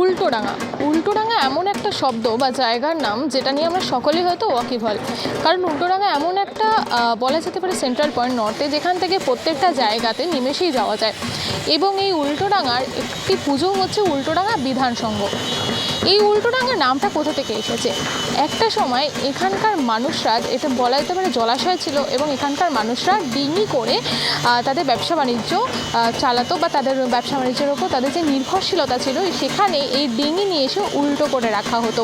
উল্টোডাঙা উল্টোডাঙা এমন একটা শব্দ বা জায়গার নাম যেটা নিয়ে আমরা সকলেই হয়তো ওয়াকিবল কারণ উল্টোডাঙা এমন একটা বলা যেতে পারে সেন্ট্রাল পয়েন্ট নর্থে যেখান থেকে প্রত্যেকটা জায়গাতে নিমেষেই যাওয়া যায়। এবং এই উল্টোডাঙার একটি পুজো হচ্ছে উল্টোডাঙা বিধান সংঘ এই উল্টোডাঙা নামটা কোথা থেকে এসেছে? একটা সময় এখানকার মানুষরা, এটা বলা যেতে পারে জলাশয় ছিল এবং এখানকার মানুষরা ডিঙি করে তাদের ব্যবসা বাণিজ্য চালাতো বা তাদের ব্যবসা বাণিজ্যের ওপর তাদের যে নির্ভরশীলতা ছিল, সেখানে এই ডিঙি নিয়ে এসে উল্টো করে রাখা হতো।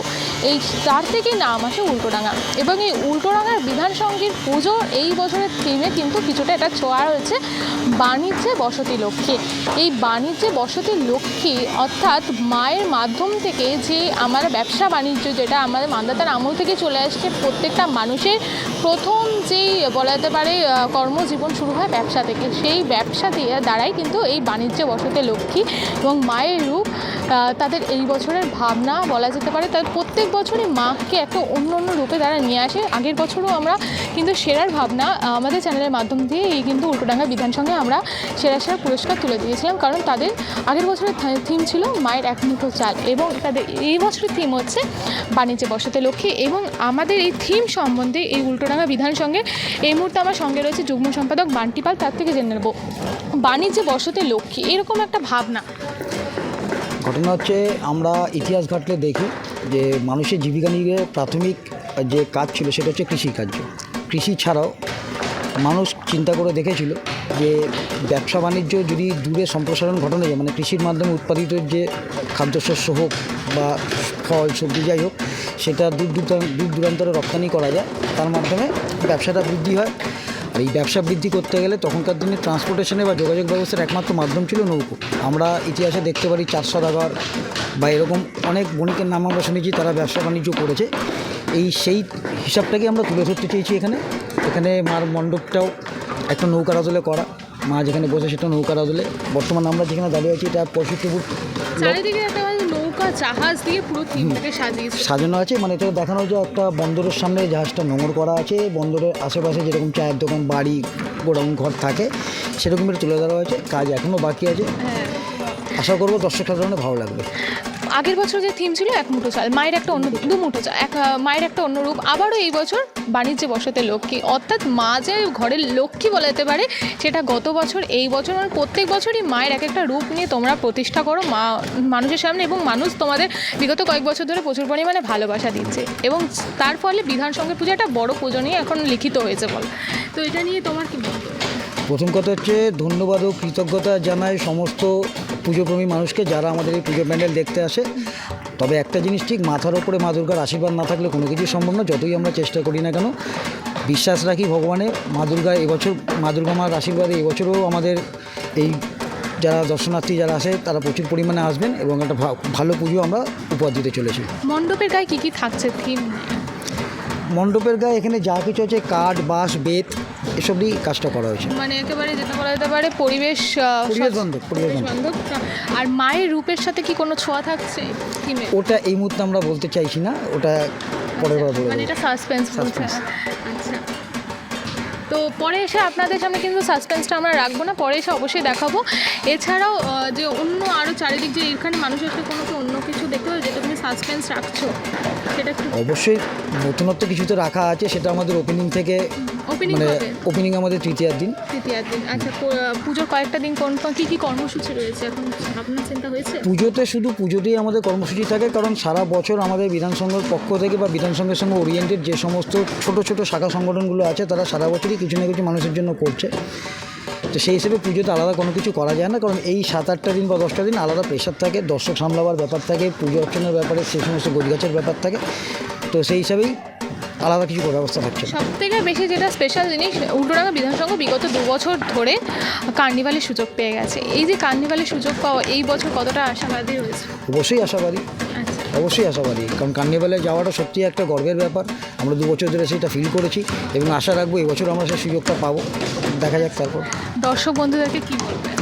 এই তার থেকে নাম আসে উল্টোডাঙা এবং এই উল্টোডাঙার বিধান সঙ্গীর পুজো এই বছরের থিমে কিন্তু কিছুটা এটা ছোঁয়া রয়েছে। বাণিজ্যে বসতি লক্ষ্মী। এই বাণিজ্যে বসতি লক্ষ্মী অর্থাৎ মায়ের মাধ্যম থেকে যে আমার ব্যবসা বাণিজ্য যেটা আমাদের মান্দাতার আমল থেকে চলে আসছে, প্রত্যেকটা মানুষের প্রথম যেই বলা যেতে পারে কর্মজীবন শুরু হয় ব্যবসা থেকে। সেই ব্যবসা দিয়ে দ্বারাই কিন্তু এই বাণিজ্যে বসতে লক্ষ্মী এবং মায়ের রূপ তাদের এই বছরের ভাবনা বলা যেতে পারে, তার প্রত্যেক বছরই মাকে একটা অন্য অন্য রূপে তারা নিয়ে আসে। আগের বছরও আমরা কিন্তু সেরার ভাবনা আমাদের চ্যানেলের মাধ্যম দিয়ে এই কিন্তু উল্টোডাঙ্গা বিধান সঙ্গে আমরা সেরা সেরা পুরস্কার তুলে দিয়েছিলাম, কারণ তাদের আগের বছরের থিম ছিল মায়ের এক মুঠো চাল এবং তাদের এই বছরের থিম হচ্ছে বাণিজ্যে বসতে লক্ষ্মী এবং আমাদের এই থিম সম্বন্ধে এই উল্টোডাঙ্গা বিধান সঙ্গে এই মুহূর্তে আমার সঙ্গে রয়েছে যুগ্ম সম্পাদক বান্টিপাল তার থেকে জেনে নেব। বাণিজ্যে বসতে লক্ষ্মী, এরকম একটা ভাবনা। ঘটনা হচ্ছে আমরা ইতিহাস ঘাটলে দেখি যে মানুষের জীবিকা নিয়ে প্রাথমিক যে কাজ ছিল সেটা হচ্ছে কৃষিকার্য। কৃষি ছাড়াও মানুষ চিন্তা করে দেখেছিল যে ব্যবসা বাণিজ্য যদি দূরে সম্প্রসারণ ঘটানো যায় মানে কৃষির মাধ্যমে উৎপাদিত যে খাদ্যশস্য হোক বা ফল, সবজি যাই হোক, সেটা দূর দূর দূরান্তরে রপ্তানি করা যায়, তার মাধ্যমে ব্যবসাটা বৃদ্ধি হয়। আর এই ব্যবসা বৃদ্ধি করতে গেলে তখনকার দিনে ট্রান্সপোর্টেশনে বা যোগাযোগ ব্যবস্থার একমাত্র মাধ্যম ছিল নৌকো। আমরা ইতিহাসে দেখতে পারি চার সদাগর বা এরকম অনেক বণিকের নাম আমরা শুনেছি, তারা ব্যবসা বাণিজ্য করেছে। এই সেই হিসাবটাকে আমরা তুলে ধরতে চেয়েছি এখানে। এখানে মার মণ্ডপটাও একটা নৌকার আদলে করা। মা যেখানে বসে সেটা নৌকার আদলে। বর্তমানে আমরা যেখানে দাঁড়িয়ে আছি এটা পঁয়ষট্টি ফুট মানে নৌকা জাহাজ দিয়ে পুরো থিমটাকে সাজিয়েছে। সাজানো আছে মানে এটা দেখানো যে একটা বন্দরের সামনে জাহাজটা নোংর করা আছে। বন্দরের আশেপাশে যেরকম চায়ের দোকান বাড়ি গোডাউন ঘর থাকে সেরকম এটা তুলে ধরা হয়েছে। কাজ এখনও বাকি আছে। হ্যাঁ। আশা করব দর্শক সাধারণের ভালো লাগবে। আগের বছর যে থিম ছিল, এক মুঠো চাল, মায়ের একটা অন্য দু মুঠো চাল, এক মায়ের একটা অন্য রূপ। আবারও এই বছর বাণিজ্যে বসতে লক্ষ্মী। অর্থাৎ মা যে ঘরের লক্ষ্মী বলা যেতে পারে, সেটা গত বছর, এই বছর মানে প্রত্যেক বছরই মায়ের এক একটা রূপ নিয়ে তোমরা প্রতিষ্ঠা করো। মা, মানুষের সামনে এবং মানুষ তোমাদের বিগত কয়েক বছর ধরে প্রচুর পরিমাণে ভালোবাসা দিচ্ছে। এবং তার ফলে বিধান পুজো একটা বড় পুজো নিয়ে এখন লিখিত হয়েছে বল। তো এটা নিয়ে তোমার কি বক্তব্য? প্রথম কথা হচ্ছে ধন্যবাদ ও কৃতজ্ঞতা জানাই সমস্ত পুজোপ্রেমী মানুষকে যারা আমাদের এই পুজো প্যান্ডেল দেখতে আসে। তবে একটা জিনিস ঠিক মাথার ওপরে মা দুর্গার আশীর্বাদ না থাকলে কোনো কিছুই সম্ভব না যতই আমরা চেষ্টা করি না কেন। বিশ্বাস রাখি ভগবানের মা দুর্গা এবছর মা দুর্গা মার আশীর্বাদে এবছরও আমাদের এই যারা দর্শনার্থী যারা আসে তারা প্রচুর পরিমাণে আসবেন এবং একটা ভা- ভালো পুজো আমরা উপহার দিতে চলেছি। মণ্ডপের গায়ে কী কী থাকছে থিম মণ্ডপের গায়ে এখানে যা কিছু আছে কাঠ বাঁশ বেত এসব দিয়েই কাজটা করা হয়েছে মানে একেবারে যেটা বলা যেতে পারে পরিবেশ আহ, পরিবেশ বান্ধব, পরিবেশ বান্ধব। বান্ধব। আর মায়ের রূপের সাথে কি কোনো ছোঁয়া থাকছে থিমে ওটা এই মুহূর্তে আমরা বলতে চাইছি না ওটা পরের বার বলে মানে দেবো। এটা সাসপেন্স বলছে Suspense। আচ্ছা তো পরে এসে আপনাদের সামনে কিন্তু সাসপেন্সটা আমরা রাখব না পরে এসে অবশ্যই দেখাবো এছাড়াও আহ, যে অন্য আরও চারিদিক যে এখানে মানুষের এসে কোনো কি অন্য কিছু দেখতে সাসপেন্স রাখছো? সেটা একটু অবশ্যই নতুনত্ব কিছু তো রাখা আছে সেটা আমাদের ওপেনিং থেকে ওপেনিং মানে হবে ওপেনিং আমাদের তৃতীয়ার দিন। তৃতীয়ার দিন। আচ্ছা পুজোর কয়েকটা দিন কোন কী কী কর্মসূচি রয়েছে? এখন আপনার চিন্তা হয়েছে? পুজোতে শুধু পুজোতেই আমাদের কর্মসূচি থাকে কারণ সারা বছর আমাদের বিধানসংঘের পক্ষ থেকে বা বিধানসংঘের সঙ্গে ওরিয়েন্টেড যে সমস্ত ছোট ছোট শাখা সংগঠনগুলো আছে তারা সারা বছরই কিছু না কিছু মানুষের জন্য করছে। তো সেই হিসেবে পুজোতে আলাদা কোনো কিছু করা যায় না কারণ এই সাত আটটা দিন বা দশটা দিন আলাদা প্রেশার থাকে দর্শক সামলাবার ব্যাপার থাকে পুজো অর্চনার ব্যাপারে সেই সমস্ত গোছগাছের ব্যাপার থাকে। তো সেই হিসাবেই আলাদা কিছু ব্যবস্থা থাকছে সব থেকে বেশি যেটা স্পেশাল জিনিস উল্টোডাঙ্গা বিধানসংঘ বিগত দু বছর ধরে কার্নিভালের সুযোগ পেয়ে গেছে। এই যে কার্নিভালের সুযোগ পাওয়া এই বছর কতটা আশাবাদী রয়েছে? অবশ্যই আশাবাদী। আচ্ছা। অবশ্যই আশাবাদী কারণ কার্নিভালে যাওয়াটা সত্যি একটা গর্বের ব্যাপার। আমরা দু বছর ধরে সেটা ফিল করেছি এবং আশা রাখব এবছর আমরা সেই সুযোগটা পাবো। দেখা যাক তারপর। দর্শক বন্ধুদেরকে কি বলবেন?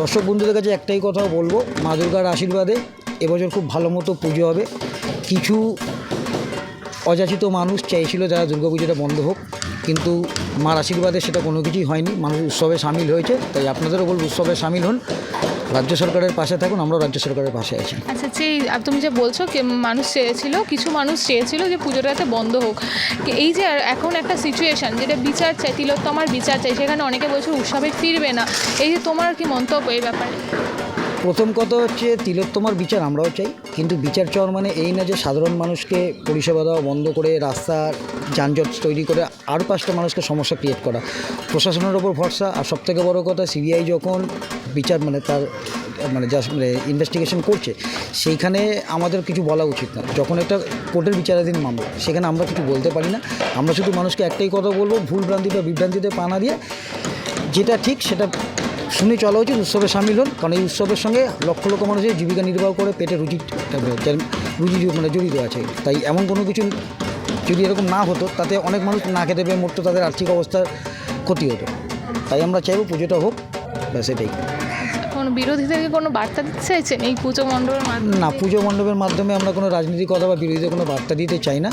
দর্শক বন্ধুদের কাছে একটাই কথা বলব মা দুর্গার আশীর্বাদে এবছর খুব ভালো মতো পুজো হবে। কিছু অযাচিত মানুষ চাইছিল যারা দুর্গা পুজোটা বন্ধ হোক কিন্তু মার আশীর্বাদে সেটা কোনো কিছুই হয়নি। মানুষ উৎসবে সামিল হয়েছে তাই আপনাদেরও বলব উৎসবে সামিল হন। রাজ্য সরকারের পাশে থাকুন, আমরাও রাজ্য সরকারের পাশে আছি। আচ্ছা সেই তুমি যে বলছো মানুষ চেয়েছিল, কিছু মানুষ চেয়েছিল যে পুজোটা যাতে বন্ধ হোক। এই যে এখন একটা সিচুয়েশন যেটা বিচার চাই, তিলোত্তমার বিচার চাই, সেখানে অনেকে বলছে উৎসবে ফিরবে না। এই যে তোমার কি মন্তব্য এই ব্যাপারে? প্রথম কথা হচ্ছে তিলোত্তমার বিচার, আমরাও চাই। কিন্তু বিচার চাওয়ার মানে এই না যে সাধারণ মানুষকে পরিষেবা দেওয়া বন্ধ করে রাস্তার যানজট তৈরি করে আরও পাঁচটা মানুষকে সমস্যা ক্রিয়েট করা। প্রশাসনের ওপর ভরসা, আর সবথেকে বড় কথা সিবিআই যখন বিচার মানে তার মানে যা মানে ইনভেস্টিগেশন করছে, সেইখানে আমাদের কিছু বলা উচিত না। যখন একটা কোর্টের বিচারাধীন মামলা, সেখানে আমরা কিছু বলতে পারি না। আমরা শুধু মানুষকে একটাই কথা বলব, ভুল ভ্রান্তি বা বিভ্রান্তিতে পা না দিয়ে, যেটা ঠিক সেটা শুনে চলা উচিত উৎসবে সামিল হন কারণ এই উৎসবের সঙ্গে লক্ষ লক্ষ মানুষের জীবিকা নির্বাহ করে পেটে রুজি রুজি মানে জড়িত আছে। তাই এমন কোনো কিছু যদি এরকম না হতো তাতে অনেক মানুষ না খেতে পেয়ে মরতো তাদের আর্থিক অবস্থার ক্ষতি হতো। তাই আমরা চাইব পুজোটা হোক ব্যাস এটাই। কোনো বিরোধীদেরকে কোনো বার্তা দিতে চাইছেন এই পুজো মণ্ডপের মাধ্যমে? না পুজো মণ্ডপের মাধ্যমে আমরা কোনো রাজনীতি কথা বা বিরোধীদের কোনো বার্তা দিতে চাই না।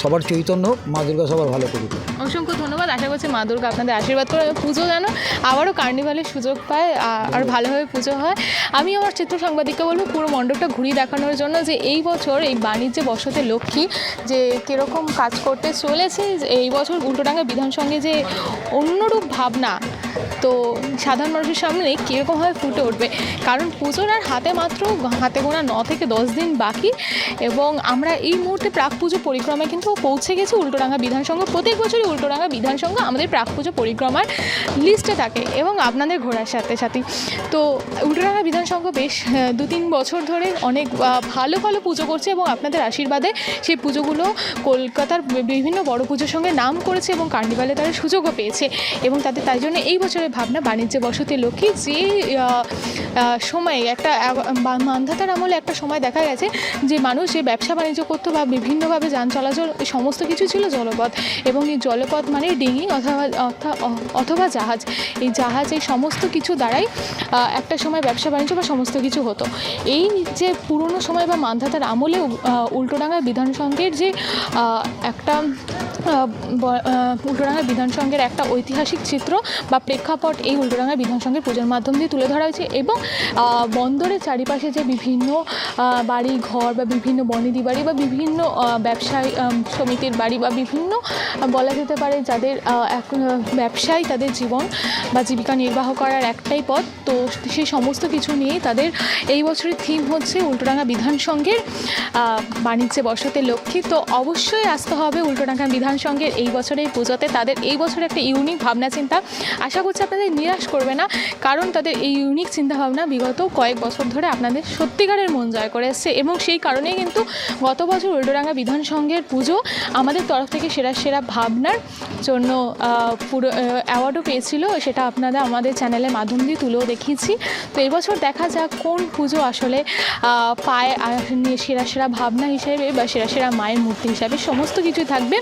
সবার চৈতন্য, মা দুর্গা সবার ভালো করুক। অসংখ্য ধন্যবাদ। আশা করছি মা দুর্গা আপনাদের আশীর্বাদ করে পুজো যেন আবারও কার্নিভালের সুযোগ পায় আর ভালোভাবে পুজো হয়। আমি আমার চিত্র সাংবাদিককে বলব, পুরো মণ্ডপটা ঘুরিয়ে দেখানোর জন্য যে এই বছর এই বাণিজ্য বসতে লক্ষ্মী যে কীরকম কাজ করতে চলেছে এই বছর উল্টোডাঙ্গা বিধান সঙ্গে যে অন্যরূপ ভাবনা তো সাধারণ মানুষের সামনে কীরকমভাবে ফুটে উঠবে? কারণ পুজোর আর হাতে মাত্র হাতে গোনা ন থেকে দশ দিন বাকি এবং আমরা এই মুহূর্তে প্রাক পুজো পরিক্রমায় কিন্তু পৌঁছে গেছি উল্টোডাঙ্গা বিধানসংঘ। প্রত্যেক বছরই উল্টোডাঙ্গা বিধান সংঘ আমাদের প্রাক পুজো পরিক্রমার লিস্টে থাকে এবং আপনাদের ঘোরার সাথে সাথে। তো উল্টোডাঙ্গা বিধানসংঘ বেশ দু তিন বছর ধরে অনেক ভালো ভালো পুজো করছে এবং আপনাদের আশীর্বাদে সেই পুজোগুলো কলকাতার বিভিন্ন বড় পুজোর সঙ্গে নাম করেছে এবং কার্নিভালে তারা সুযোগও পেয়েছে এবং তাদের, তাই জন্য এই বছরের ভাবনা বাণিজ্য বসতি লক্ষ্মী যে সময়ে একটা মান্ধাতার আমলে একটা সময় দেখা গেছে যে মানুষ যে ব্যবসা বাণিজ্য করতো বা বিভিন্নভাবে যান চলাচল সমস্ত কিছু ছিল জলপথ এবং এই জলপথ মানে ডিঙি অথবা, অথা- অথবা জাহাজ। এই জাহাজ এই সমস্ত কিছু দ্বারাই একটা সময় ব্যবসা বাণিজ্য বা সমস্ত কিছু হতো। এই যে পুরনো সময় বা মান্ধাতার আমলে উল্টোডাঙ্গা বিধান সংঘের যে একটা উল্টোডাঙ্গা বিধানসংঘের একটা ঐতিহাসিক চিত্র বা প্রেক্ষাপট এই উল্টোডাঙ্গা বিধান সংঘের পুজোর মাধ্যম দিয়ে তুলে ধরা হয়েছে এবং বন্দরের চারিপাশে যে বিভিন্ন বাড়ি, ঘর বা বিভিন্ন বনেদি বাড়ি বা বিভিন্ন ব্যবসায়ী সমিতির বাড়ি বা বিভিন্ন, বলা যেতে পারে যাদের এক ব্যবসায় তাদের জীবন বা জীবিকা নির্বাহ করার একটাই পথ। তো সেই সমস্ত কিছু নিয়েই তাদের এই বছরের থিম হচ্ছে উল্টোডাঙ্গা বিধানসংঘের বাণিজ্যে বসতে লক্ষ্মী। তো অবশ্যই আসতে হবে উল্টোডাঙ্গা বিধান সংঘের এই বছরের পুজোতে তাদের এই বছর একটা ইউনিক ভাবনা চিন্তা। আশা করছি আপনাদের নিরাশ করবে না, কারণ তাদের এই ইউনিক চিন্তাভাবনা বিগত কয়েক বছর ধরে আপনাদের সত্যিকারের মন জয় করে এসছে এবং সেই কারণেই কিন্তু গত বছর উল্টোডাঙ্গা বিধান সংঘের পুজো আমাদের তরফ থেকে সেরা সেরা ভাবনার জন্য পুরো অ্যাওয়ার্ডও পেয়েছিল, সেটা আপনারা আমাদের চ্যানেলের মাধ্যম দিয়ে তুলেও দেখিয়েছি। তো এবছর দেখা যাক কোন পুজো আসলে পায় সেরা সেরা ভাবনা হিসেবে বা সেরা সেরা মায়ের মূর্তি হিসাবে সমস্ত কিছুই থাকবে।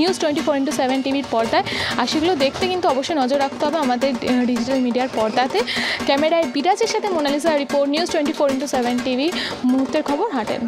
News twenty four into seven টিভির পর্দায়। আর সেগুলো দেখতে কিন্তু অবশ্যই নজর রাখতে হবে আমাদের ডিজিটাল মিডিয়ার পর্দাতে। ক্যামেরায় বিরাজের সাথে Monalisa report news twenty four into seven TV মুহূর্তের খবর হাটের